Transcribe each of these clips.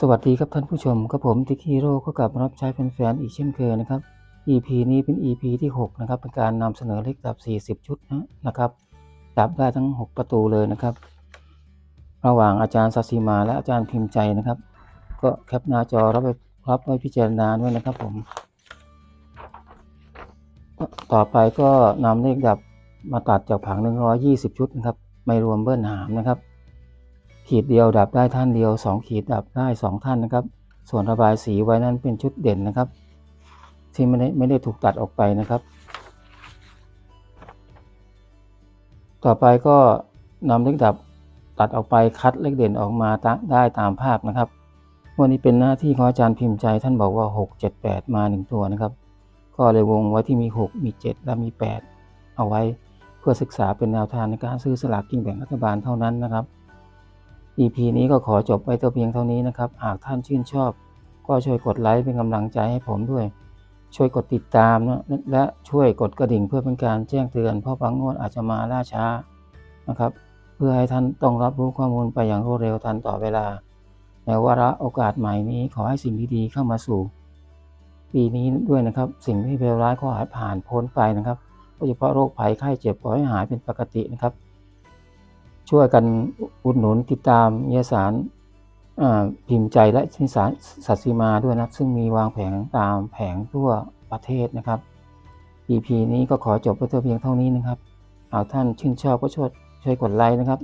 สวัสดีครับท่านผู้ชมกับผมติ๊กฮีโร่ก็กลับมารับใช้แฟนๆอีกเช่นเคยนะครับ EP นี้เป็น EP ที่ 6 นะครับ เป็นการนำเสนอเลขดับ 40 ชุดนะนะครับ ดับได้ทั้ง 6 ประตูเลยนะครับ ระหว่างอาจารย์สัสิมาและอาจารย์พิมพ์ใจนะครับ ก็แคปหน้าจอรับไปรับไว้พิจารณาด้วยนะครับผมต่อไปก็นำเลขดับมาตัดจากผัง 120 ชุดนะครับ ไม่รวมเบิ้ลหามนะครับ ขีดเดียวดับได้ท่านเดียว 2 ขีดดับได้ 2 ท่านนะครับ ส่วนระบายสีไว้นั้นเป็นชุดเด่นนะครับ ที่ไม่ได้ไม่ได้ถูกตัดออกไปนะครับ ต่อไปก็นำเลขดับตัดออกไปคัดเลขเด่นออกมาตะได้ตามภาพนะครับวันนี้เป็นหน้าที่ของอาจารย์พิมพ์ใจท่านบอกว่า 6 7 8 มา 1 ตัวนะครับ ก็เลยวงไว้ที่มี 6 มี 7 และมี 8 เอาไว้เพื่อศึกษาเป็นแนวทางในการซื้อสลากกินแบ่งรัฐบาลเท่านั้นนะครับ EP นี้ก็ขอจบไว้แต่เพียงเท่านี้นะครับ หากท่านชื่นชอบ ก็ช่วยกดไลค์เป็นกำลังใจให้ผมด้วย ช่วยกดติดตามนะและช่วยกดกระดิ่งเพื่อเป็นการแจ้งเตือนเพราะบางงวดอาจจะมาล่าช้านะครับ เพื่อให้ท่านต้องรับรู้ข้อมูลไปอย่างรวดเร็วทันต่อเวลาในวาระโอกาสใหม่นี้ขอให้สิ่งดีๆเข้ามาสู่ ปีนี้ด้วยนะครับ สิ่งที่เลวร้ายก็หายผ่านพ้นไปนะครับโดยเฉพาะโรคภัยไข้เจ็บขอให้หายเป็นปกตินะครับ ช่วยกันอุดหนุนติดตามเยสารอ่าพิมพ์ใจและนิสารสัตสีมาด้วยนะครับ ซึ่งมีวางแผงตามแผงทั่วประเทศนะครับ EP นี้ก็ขอจบไปแต่เพียงเท่านี้นะครับหากท่านชื่นชอบก็ช่วยช่วยกดไลค์นะครับ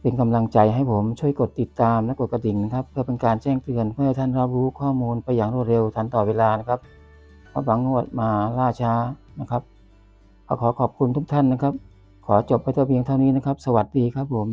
เป็นกำลังใจให้ผมช่วยกดติดตามและกดกระดิ่งนะครับ เพื่อเป็นการแจ้งเตือนเพื่อท่านรับรู้ข้อมูลไปอย่างรวดเร็วทันต่อเวลานะครับเพราะบางงวดมาล่าช้านะครับขอขอบคุณทุกท่านนะครับ ขอจบไปแต่เพียงเท่านี้นะครับ สวัสดีครับผม